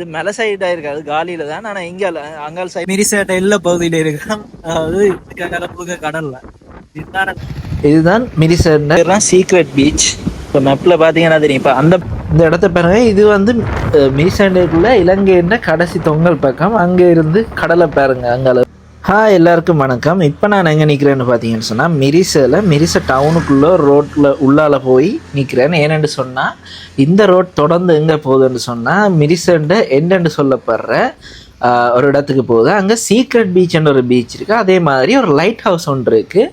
இது மலை சைடாக இருக்காது காலியில தான். ஆனால் இங்கே அங்கால் சைடு மிரிசேட்டை எல்லா பகுதியில இருக்கிறோம் அதாவது கலப்புக கடல்ல. இதுதான் இதுதான் மிரிசர்னா சீக்ரெட் பீச் இப்போ மேப்பில் பார்த்தீங்கன்னா தெரியும். இப்போ அந்த இந்த இடத்த பாருங்க இது வந்து மிரிசண்டுக்குள்ள இலங்கைன்ற கடைசி தொங்கல் பக்கம். அங்கே இருந்து கடலை பாருங்க அங்கால ஹாய் எல்லாருக்கும் வணக்கம். இப்போ நான் எங்கே நிற்கிறேன்னு பார்த்தீங்கன்னு சொன்னால் மிரிசையில் மிரிச டவுனுக்குள்ளே ரோட்டில் உள்ளால போய் நிற்கிறேன் ஏனென்று சொன்னால் இந்த ரோட் தொடர்ந்து எங்கே போகுதுன்னு சொன்னால் மிரிசண்ட என்னென்று சொல்லப்படுற ஒரு இடத்துக்கு போகுது. அங்கே சீக்ரெட் பீச்ன்ற ஒரு பீச் இருக்குது அதே மாதிரி ஒரு லைட் ஹவுஸ் ஒன்று இருக்குது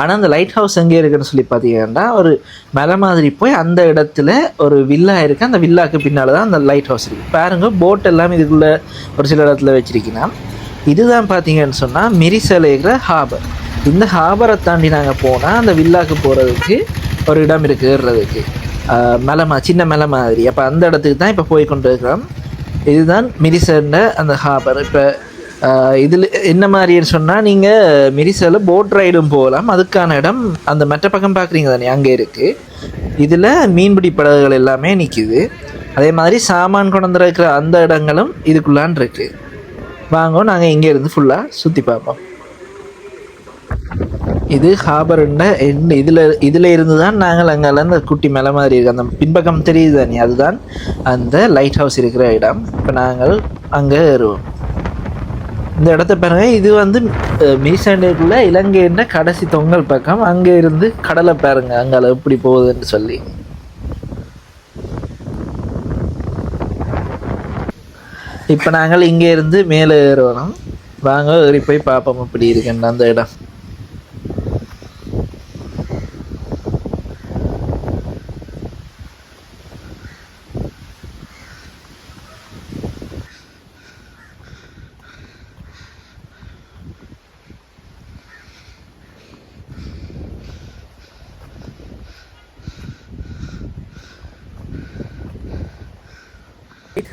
ஆனால் அந்த லைட் ஹவுஸ் எங்கே இருக்குன்னு சொல்லி பார்த்தீங்கன்னா ஒரு மலை மாதிரி போய் அந்த இடத்துல ஒரு வில்லா இருக்குது அந்த வில்லாக்கு பின்னால் தான் அந்த லைட் ஹவுஸ் இருக்குது பாருங்க போட் எல்லாம் இதுக்குள்ளே ஒரு சில இடத்துல வச்சுருக்கீங்கன்னா இதுதான் பார்த்தீங்கன்னு சொன்னால் மிரிசல் இருக்கிற ஹாபர். இந்த ஹாபரை தாண்டி நாங்கள் போனால் அந்த வில்லாக்கு போகிறதுக்கு ஒரு இடம் இருக்குறதுக்கு மலைமா சின்ன மலை மாதிரி. அப்போ அந்த இடத்துக்கு தான் இப்போ போய் கொண்டு இருக்கிறோம் இதுதான் மிரிசல்ல அந்த ஹாபர். இப்போ இதில் என்ன மாதிரின்னு சொன்னால் நீங்கள் மிரிசலில் போட் ரைடும் போகலாம். அதுக்கான இடம் அந்த மற்ற பக்கம் பார்க்குறீங்க தானே அங்கே இருக்குது இதில் மீன்பிடி படகுகள் எல்லாமே நிற்கிது அதே மாதிரி சாமான் கொண்டு இருக்கிற அந்த இடங்களும் இதுக்குள்ளான் இருக்குது வாங்க நாங்கள் இங்கே இருந்து ஃபுல்லாக சுற்றி பார்ப்போம். இது ஹாபர்ன்ற எண்ட் இதில் இதில் இருந்து தான் நாங்கள் அங்கே அந்த குட்டி மலை மாதிரி இருக்கு. அந்த பின்பக்கம் தெரியுது தானே அதுதான் அந்த லைட் ஹவுஸ் இருக்கிற இடம். இப்போ நாங்கள் அங்கே ஏறுவோம். இந்த இடத்த பாருங்க இது வந்து மீசாண்டுக்குள்ள இலங்கைன்ற கடைசி தொங்கல் பக்கம். அங்கே இருந்து கடலை பாருங்க அங்கால எப்படி போகுதுன்னு சொல்லி. இப்போ நாங்கள் இங்கே இருந்து மேலே ஏறுவோம். வாங்க ஏறி போய் பார்ப்போம் எப்படி இருக்குன்னு அந்த இடம்.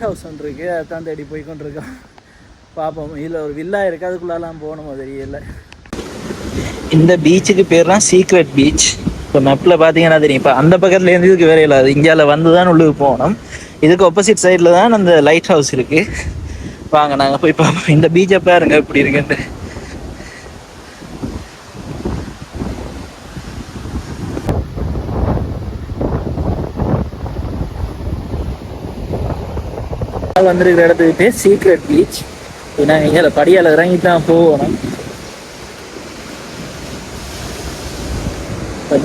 ஹவுஸ் ஒன்று இருக்கு. அதான் தேடி போய் கொண்டிருக்கோம் பார்ப்போம். இதில் ஒரு வில்லா இருக்கு. அதுக்குள்ளெல்லாம் போகணுமோ தெரியல. இந்த பீச்சுக்கு பேர் தான் சீக்ரெட் பீச் இப்போ மேப்பில் பார்த்தீங்கன்னா தெரியும். இப்போ அந்த பக்கத்துல இருந்து இதுக்கு வேற இல்லாது. இந்தியாவில் வந்து தான் உள்ளுக்கு போகணும். இதுக்கு ஆப்போசிட் சைடில் தான் அந்த லைட் ஹவுஸ் இருக்குது வாங்க நாங்கள் போய் பார்ப்போம். இந்த பீச்சை பாருங்க எப்படி இருக்குன்ட்டு. வந்திருக்கிற இடத்துக்கு பேர் சீக்ரெட் பீச் நாங்கள் இங்கே படியால் இறங்கி தான் போகணும்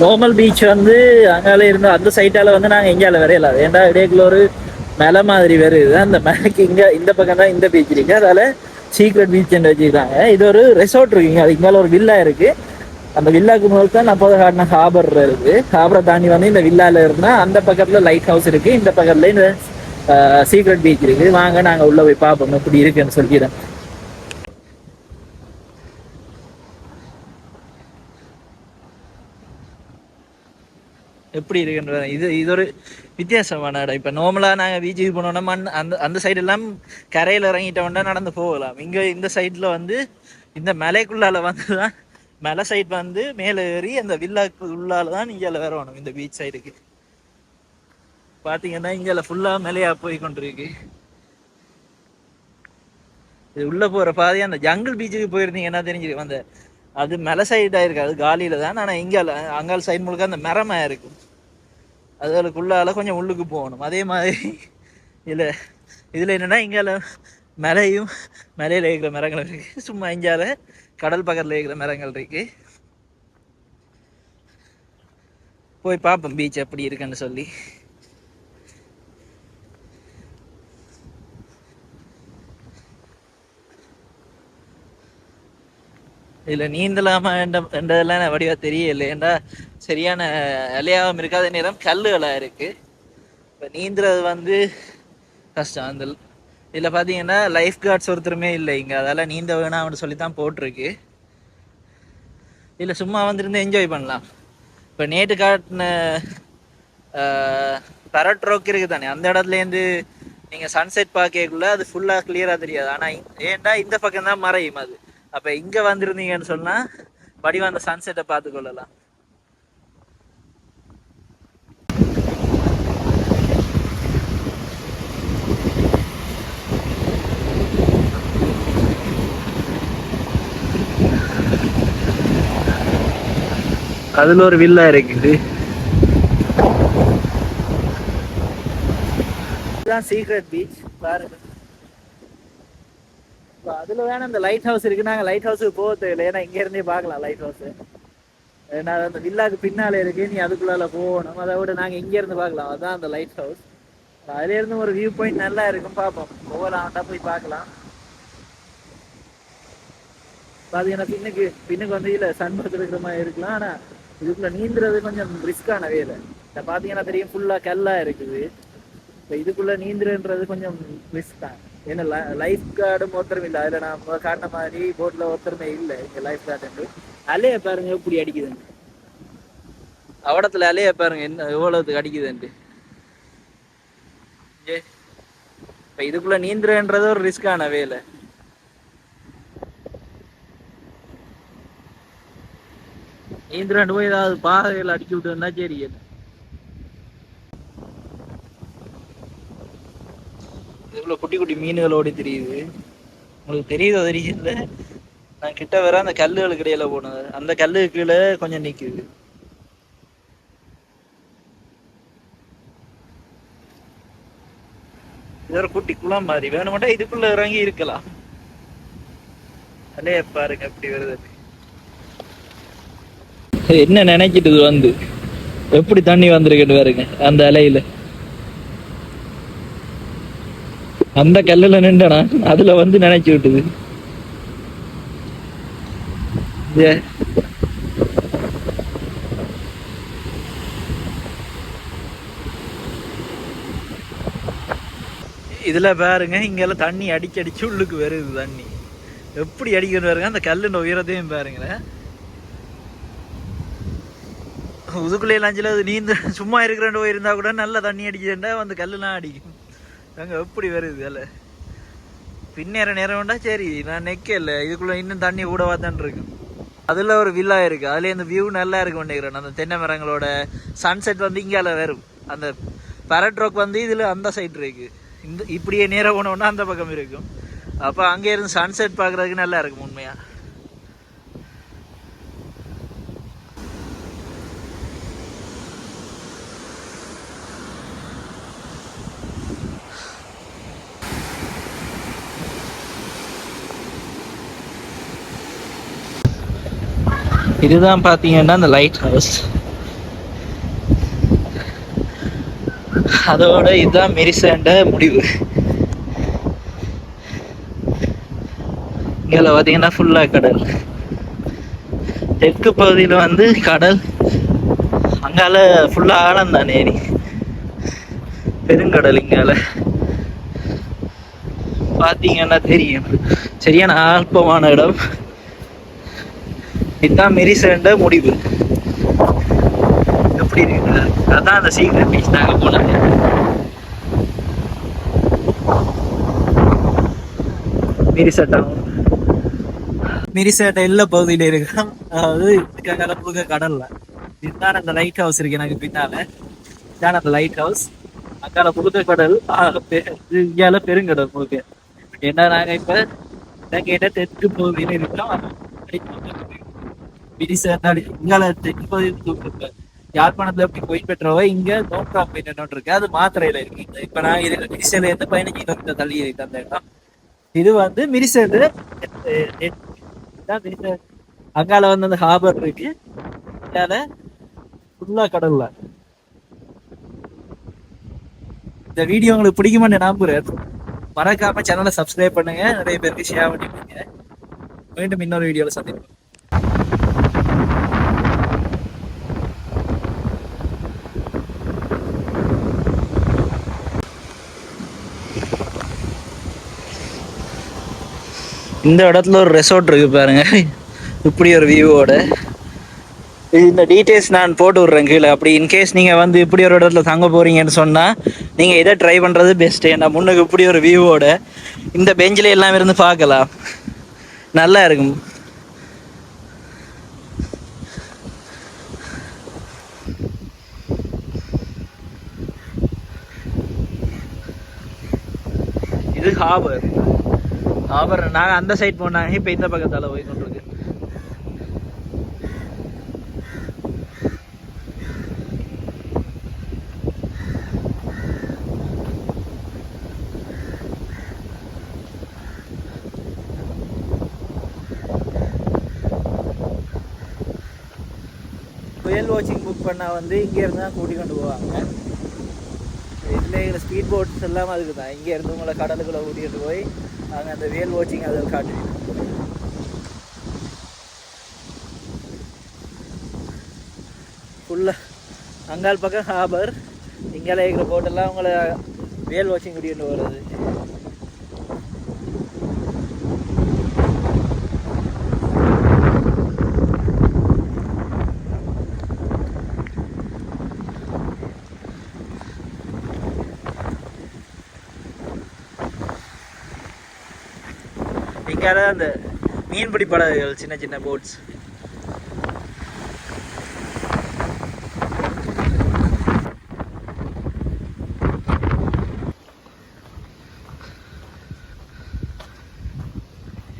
நோமல் பீச் வந்து அங்கால இருந்து அந்த சைட்டால வந்து நாங்கள் எங்கேயால வரையல ஏன்டா இடையக்குள்ள ஒரு மலை மாதிரி வருது அந்த மலைக்கு இங்க இந்த பக்கம் தான் இந்த பீச் இருக்கு. அதால சீக்ரெட் பீச் வச்சிருக்காங்க இது ஒரு ரெசார்ட் இருக்குங்க அதுக்கு இங்கால ஒரு வில்லா இருக்கு. அந்த வில்லாக்கு முதல் தான் நான் போத காட்டின ஹாபர் இருக்கு. ஹாபரை தாண்டி வந்து இந்த வில்லால இருந்தா அந்த பக்கத்துல லைட் ஹவுஸ் இருக்கு. இந்த பக்கத்துல இந்த சீக்ரெட் பீச் இருக்கு. வாங்க நாங்க உள்ள போய் பார்ப்போம். எப்படி இருக்குன்னு சொல்லிடுறேன் எப்படி இருக்குன்றது இது இது ஒரு வித்தியாசமான இடம். இப்போ நார்மலாக நாங்கள் பீச்சுக்கு போனோம்னா மண் அந்த அந்த சைடு எல்லாம் கரையில் இறங்கிட்டோம்னா நடந்து போகலாம். இங்கே இந்த சைடில் வந்து இந்த மலைக்குள்ளால வந்து தான் மலை சைடு வந்து மேலே ஏறி அந்த வில்லாக்கு உள்ளால தான் இங்கே வரணும் இந்த பீச் சைடுக்கு பார்த்தீங்கன்னா இங்கே ஃபுல்லாக மலையாக போய் கொண்டிருக்கு. இது உள்ளே போகிற பாதையாக அந்த ஜங்கிள் பீச்சுக்கு போயிருந்தீங்கன்னா தெரிஞ்சிருக்கும் அந்த அது மலை சைடாக இருக்கு அது காலியில தான். ஆனால் இங்கே அங்கால் சைடு முழுக்க அந்த மரமாக இருக்கும். அதுகளுக்குள்ளால கொஞ்சம் உள்ளுக்கு போகணும். அதே மாதிரி இதில் இதில் என்னன்னா இங்கால மலையும் மலையில் இருக்கிற மரங்கள் இருக்கு. சும்மா இங்கால கடல் பக்கத்தில் இருக்கிற மரங்கள் இருக்கு. போய் பார்ப்போம் பீச் எப்படி இருக்குன்னு சொல்லி. இதுல நீந்தலாமா என்ற என்றதெல்லாம் எனக்கு வடிவா தெரியல ஏன்டா சரியான இலையாவும் இருக்காத நேரம் கல்லுகளா இருக்கு. இப்ப நீந்துறது வந்து கஷ்டம். அந்த இதுல பாத்தீங்கன்னா லைஃப் கார்ட்ஸ் ஒருத்தருமே இல்லை இங்க. அதால நீந்த வேணாம்னு சொல்லி தான் போட்டிருக்கு. இல்ல சும்மா வந்துருந்து என்ஜாய் பண்ணலாம். இப்ப நேற்று காட்டின பரட் ரோக் இருக்கு தானே. அந்த இடத்துல இருந்து நீங்க சன்செட் பார்க்கக்குள்ள அது ஃபுல்லா கிளியரா தெரியாது. ஆனா ஏன்டா இந்த பக்கம் தான் மறையும் அது. அப்போ இங்கே வந்திருந்தீங்கன்னு சொன்னால் வடிவம் அந்த சன்செட்டை பார்த்து கொள்ளலாம் அதுல ஒரு வில்லா இருக்குது. இதுதான் சீக்ரெட் பீச் பாருங்க. அதுல வேணா இந்த லைட் ஹவுஸ் இருக்கு. நாங்க லைட் ஹவுஸுக்கு போக தேவையில்லை. ஏன்னா இங்க இருந்தே பார்க்கலாம் லைட் ஹவுஸ் ஏன்னா அந்த வில்லாக்கு பின்னால இருக்கு. நீ அதுக்குள்ளால போகணும். அதை விட நாங்க இங்க இருந்து பார்க்கலாம். அதான் அந்த லைட் ஹவுஸ் அதுல இருந்து ஒரு வியூ பாயிண்ட் நல்லா இருக்கும். பார்ப்போம். போகலாம்டா போய் பார்க்கலாம். பாத்தீங்கன்னா பின்னுக்கு பின்னுக்கு வந்து இல்ல சன்மரத்தில் இருக்கிற மாதிரி இருக்கலாம். ஆனா இதுக்குள்ள நீந்துறது கொஞ்சம் ரிஸ்கான வேலை. இதை பாத்தீங்கன்னா தெரியும் ஃபுல்லா கல்லா இருக்குது. இப்போ இதுக்குள்ள நீந்துறன்றது கொஞ்சம் ரிஸ்க் தான். ஏன்னா லைஃப் கார்டும் ஒருத்தரும் இல்லை. அதில் நான் காட்டின மாதிரி போட்டில் ஒருத்தருமே இல்லை. இங்கே லைஃப் கார்டு அலைய பாருங்க எப்படி அடிக்குதுன்னு. அவடத்துல அலைய பாருங்க என்ன எவ்வளோத்துக்கு அடிக்குதுன்ட்டு. ஏ இப்போ இதுக்குள்ள நீந்துறன்றது ஒரு ரிஸ்கான வேலை. நீந்துறாண்டு போய் ஏதாவது பாதையில் அடிச்சு விட்டுன்னா சரி இவ்வளோ குட்டி குட்டி மீன்கள் ஓடி தெரியுது. உங்களுக்கு தெரியுதோ தெரியல நான் கிட்ட வர அந்த கல்லுகளுக்கு இடையில போனது. அந்த கல்லுக்கு கீழே கொஞ்சம் நிக்குது. இதோட குட்டி குளம் மாதிரி. வேணுமெண்டா இதுக்குள்ள இறங்கி இருக்கலாம். அலைய பாருங்க அப்படி வருது. என்ன நினைக்கிட்டு வந்து? எப்படி தண்ணி வந்திருக்குன்னு பாருங்க அந்த அலையில. அந்த கல்லுல நின்றனா? அதுல வந்து நினைச்சு விட்டுது. இதுல பாருங்க இங்கெல்லாம் தண்ணி அடிச்சு அடிச்சு உள்ளுக்கு வருது தண்ணி. எப்படி அடிக்கணும் பாருங்க அந்த கல்லுன்ற உயரத்தையும் பாருங்களேன் உதுக்குள்ளே லஞ்சில் அது நீந்த சும்மா இருக்கிற இருந்தா கூட நல்லா தண்ணி அடிக்கிறேன்டா அந்த கல்லுலாம் அடிக்கும். அங்க எப்படி வருது அதில் பின்னேற நேரம் வேண்டா சரி நான் நெக்கல. இதுக்குள்ள இன்னும் தண்ணி ஊடவா தான் இருக்கு அதுல ஒரு வில்லா இருக்கு. அதுல இந்த வியூ நல்லா இருக்கும் நினைக்கிறேன். அந்த தென்னை மரங்களோட சன்செட் வந்து இங்கால வரும். அந்த பேரட் ரோக் வந்து இதுல அந்த சைடு இருக்கு. இந்த இப்படியே நேரம் போனோம்னா அந்த பக்கம் இருக்கும். அப்போ அங்கே இருந்து சன்செட் பார்க்கறதுக்கு நல்லா இருக்கும் உண்மையாக இதுதான் பாத்தீங்கன்னா அந்த லைட் ஹவுஸ் அதோட இதுதான் மெரிசேண்ட முடிவு. இங்கே பார்த்தீங்கன்னா ஃபுல்லாக கடல். தெற்கு பகுதியில் வந்து கடல். அங்கால ஃபுல்லாக ஆழம் தானே பெருங்கடல் இங்கால. பார்த்தீங்கன்னா தெரியும். சரியான ஆல்பமான இடம். இதுதான் மெரிசேண்ட முடிவு. எப்படி இருக்கு அதான் அந்த சீக்கிரம் பீச் நாங்கள் போனது. மிரிசட்டம் மிரிசேட்டை எல்லா பகுதியில இருக்கிறோம். அதாவது கலப்புக கடல்ல இதுதான் அந்த லைட் ஹவுஸ் இருக்கு எனக்கு பின்னால. இதுதான் அந்த லைட் ஹவுஸ் அக்கால புழுக்க கடல். ஆக பெ- இங்கால பெருங்கடல் முழுக்க. ஏன்னா நாங்க இப்ப கேட்ட தெற்கு பகுதியில இருக்கோம். மிரிசேட்டாடி இங்கால தெற்கு யாழ்ப்பாணத்துல எப்படி போய் பெற்றவ இங்க நோக்கா போய் நின்று இருக்கு. அது மாத்திரையில இருக்கு. இப்ப நான் இதுல மிரிசையில இருந்து பதினஞ்சு கிலோமீட்டர் தள்ளி இருக்கு அந்த இடம். இது வந்து மிரிசது அங்கால வந்து அந்த ஹார்பர் இருக்கு. இதால ஃபுல்லா கடல்ல. இந்த வீடியோ உங்களுக்கு பிடிக்குமான்னு நம்புறேன். மறக்காம சேனலை சப்ஸ்கிரைப் பண்ணுங்க. நிறைய பேருக்கு ஷேர் பண்ணி மீண்டும் இன்னொரு வீடியோல சந்திப்போம். இந்த இடத்துல ஒரு ரெசார்ட் இருக்கு பாருங்க. இப்படி ஒரு வியூவோட இந்த டீட்டெயில்ஸ் நான் போட்டு விட்றேன் கீழே. அப்படி இன்கேஸ் நீங்கள் வந்து இப்படி ஒரு இடத்துல தங்க போறீங்கன்னு சொன்னால் நீங்கள் இதை ட்ரை பண்ணுறது பெஸ்ட்டு ஏன்னா முன்னுக்கு இப்படி ஒரு வியூவோட இந்த பெஞ்சில் எல்லாம் இருந்து பார்க்கலாம். நல்லா இருக்கும். இது ஹாபர் அப்புறம் நாங்கள் அந்த சைட் போனாங்க இப்போ இந்த பக்கத்தால் போய் கொண்டிருக்கு புயல் வாட்சிங் புக் பண்ணால் வந்து இங்கேருந்து தான் கூட்டி கொண்டு போவாங்க. இதில் ஸ்பீட் போட்ஸ் எல்லாமே அதுக்கு தான். இங்கேருந்து உங்களை கடலுக்குள்ளே கூட்டிகிட்டு போய் அங்கே அந்த வேல் வாட்சிங் அதில் காட்டுவோம் ஃபுல்லாக அங்கால் பக்கம் ஹாபர் இங்கே இருக்கிற போட்டெல்லாம் உங்களை வேல் வாட்சிங் கூட்டிகிட்டு வருது இங்கே அந்த மீன்பிடி படகுகள் சின்ன சின்ன போட்ஸ்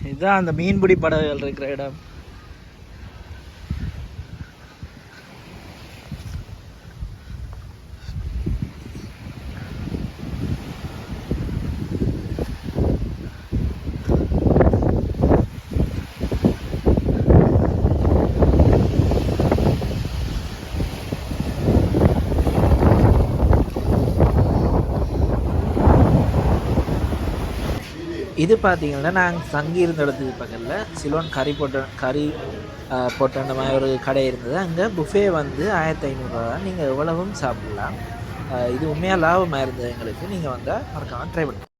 இதுதான் அந்த மீன்பிடி படகுகள் இருக்கிற இடம். இது பார்த்தீங்கன்னா நாங்கள் தங்கி இருந்த இடத்துக்கு பக்கத்தில் சிலோன் கறி போட்ட கறி போட்ட மாதிரி ஒரு கடை இருந்தது. அங்கே புஃபே வந்து ஆயிரத்தி ஐநூறுரூவா தான் நீங்கள் எவ்வளவும் சாப்பிடலாம். இது உண்மையாக லாபமாக இருந்தது எங்களுக்கு? நீங்கள் வந்தால் மறக்காமல் ட்ரை பண்ணுங்கள்